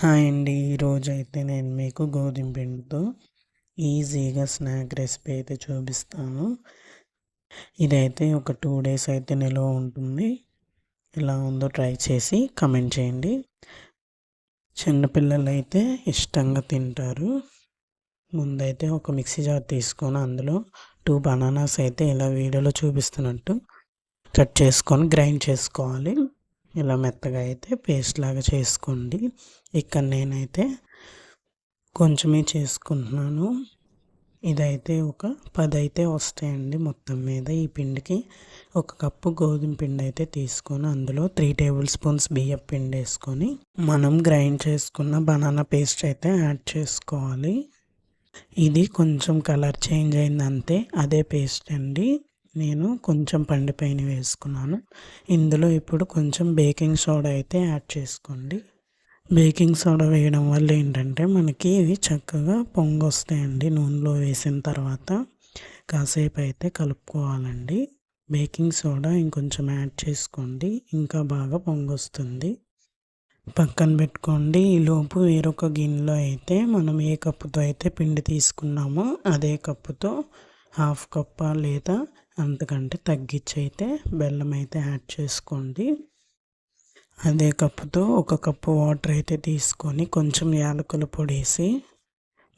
Hi అండి. ఈరోజు అయితే నేను మీకు గోధుమ పిండితో ఈజీగా స్నాక్ రెసిపీ అయితే చూపిస్తాను. ఇదైతే ఒక టూ డేస్ అయితే నిల్వ ఉంటుంది. ఎలా ఉందో ట్రై చేసి కమెంట్ చేయండి. చిన్నపిల్లలు అయితే ఇష్టంగా తింటారు. ముందైతే ఒక మిక్సీ జార్ తీసుకొని అందులో టూ బనానాస్ అయితే ఇలా వీడియోలో చూపిస్తున్నట్టు కట్ చేసుకొని గ్రైండ్ చేసుకోవాలి. ఇలా మెత్తగా అయితే పేస్ట్ లాగా చేసుకోండి. ఇక్కడ నేనైతే కొంచెమే చేసుకుంటున్నాను. ఇదైతే ఒక పది అయితే వస్తాయండి మొత్తం మీద. ఈ పిండికి ఒక కప్పు గోధుమ పిండి అయితే తీసుకొని అందులో త్రీ టేబుల్ స్పూన్స్ బియ్యం పిండి వేసుకొని మనం గ్రైండ్ చేసుకున్న బనానా పేస్ట్ అయితే యాడ్ చేసుకోవాలి. ఇది కొంచెం కలర్ చేంజ్ అయింది అంతే అదే పేస్ట్ అండి. నేను కొంచెం పండిపైన వేసుకున్నాను. ఇందులో ఇప్పుడు కొంచెం బేకింగ్ సోడా అయితే యాడ్ చేసుకోండి. బేకింగ్ సోడా వేయడం వల్ల ఏంటంటే మనకి ఇవి చక్కగా పొంగు వస్తాయండి నూనెలో వేసిన తర్వాత. కాసేపు అయితే కలుపుకోవాలండి. బేకింగ్ సోడా ఇంకొంచెం యాడ్ చేసుకోండి. ఇంకా బాగా పొంగొస్తుంది. పక్కన పెట్టుకోండి. ఈలోపు వేరొక గిన్నెలో అయితే మనం ఏ కప్పుతో అయితే పిండి తీసుకున్నామో అదే కప్పుతో హాఫ్ కప్ప లేదా అంతకంటే తగ్గించి అయితే బెల్లం అయితే యాడ్ చేసుకోండి. అదే కప్పుతో ఒక కప్పు వాటర్ అయితే తీసుకొని కొంచెం యాలకుల వేసి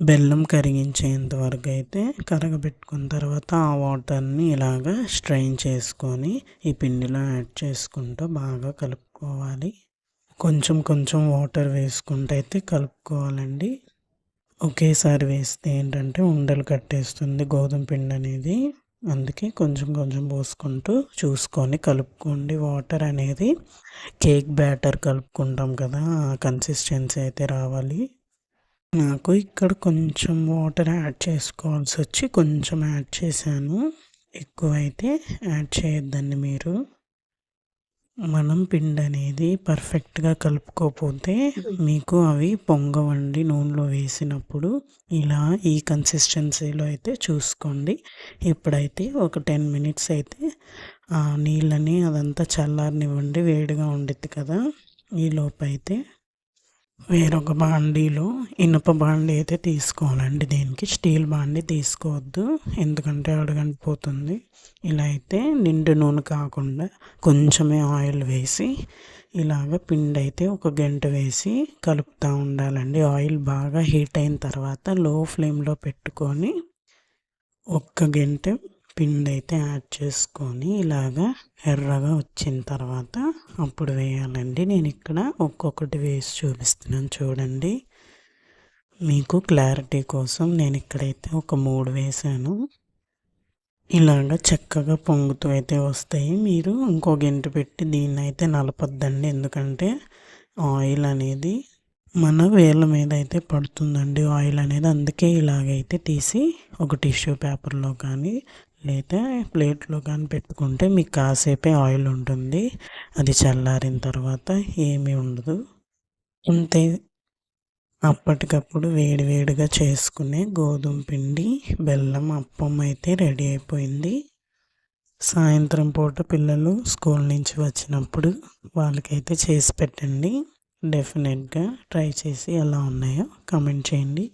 బెల్లం కరిగించేంత వరకు అయితే కరగబెట్టుకున్న తర్వాత ఆ వాటర్ని ఇలాగా స్ట్రైన్ చేసుకొని ఈ పిండిలో యాడ్ చేసుకుంటూ బాగా కలుపుకోవాలి. కొంచెం కొంచెం వాటర్ వేసుకుంటూ అయితే కలుపుకోవాలండి. ఒకేసారి వేస్తే ఏంటంటే ఉండలు కట్టేస్తుంది గోధుమ పిండి అనేది. అందుకే కొంచెం కొంచెం పోసుకుంటూ చూసుకొని కలుపుకోండి. వాటర్ అనేది కేక్ బ్యాటర్ కలుపుకుంటాం కదా కన్సిస్టెన్సీ అయితే రావాలి. నాకు ఇక్కడ కొంచెం వాటర్ యాడ్ చేసుకోవాల్సి వచ్చి కొంచెం యాడ్ చేశాను. ఎక్కువైతే యాడ్ చేయొద్దండి మీరు. మనం పిండి అనేది పర్ఫెక్ట్గా కలుపుకోకపోతే మీకు అవి పొంగవండి నూనెలో వేసినప్పుడు. ఇలా ఈ కన్సిస్టెన్సీలో అయితే చూసుకోండి. ఇప్పుడైతే ఒక టెన్ మినిట్స్ అయితే ఆ నీళ్ళని అదంతా చల్లారనివ్వండి వేడిగా ఉండిద్ది కదా. ఈ లోపైతే వేరొక బాండీలో ఇనుప బాండీ అయితే తీసుకోవాలండి. దీనికి స్టీల్ బాండీ తీసుకోవద్దు. ఎందుకంటే అడగంటిపోతుంది. ఇలా అయితే నిండు నూనె కాకుండా కొంచెమే ఆయిల్ వేసి ఇలాగ పిండి అయితే ఒక గంట వేసి కలుపుతూ ఉండాలండి. ఆయిల్ బాగా హీట్ అయిన తర్వాత లో ఫ్లేమ్లో పెట్టుకొని ఒక్క గంట పిండి అయితే యాడ్ చేసుకొని ఇలాగా ఎర్రగా వచ్చిన తర్వాత అప్పుడు వేయాలండి. నేను ఇక్కడ ఒక్కొక్కటి వేసి చూపిస్తున్నాను చూడండి. మీకు క్లారిటీ కోసం నేను ఇక్కడైతే ఒక మూడు వేసాను. ఇలాగ చక్కగా పొంగుతూ అయితే వస్తాయి. మీరు ఇంకో గంట పెట్టి దీన్ని అయితే నలపొద్దండి. ఎందుకంటే ఆయిల్ అనేది మన వేళ్ళ మీద అయితే పడుతుందండి. ఆయిల్ అనేది అందుకే ఇలాగైతే తీసి ఒక టిష్యూ పేపర్లో కానీ లేదా ప్లేట్లో కానీ పెట్టుకుంటే మీకు కాసేపే ఆయిల్ ఉంటుంది. అది చల్లారిన తర్వాత ఏమీ ఉండదు. అంతే అప్పటికప్పుడు వేడివేడిగా చేసుకునే గోధుమ పిండి బెల్లం అప్పం అయితే రెడీ అయిపోయింది. సాయంత్రం పూట పిల్లలు స్కూల్ నుంచి వచ్చినప్పుడు వాళ్ళకైతే చేసి పెట్టండి. డెఫినెట్గా ట్రై చేసి ఎలా ఉన్నాయో కమెంట్ చేయండి.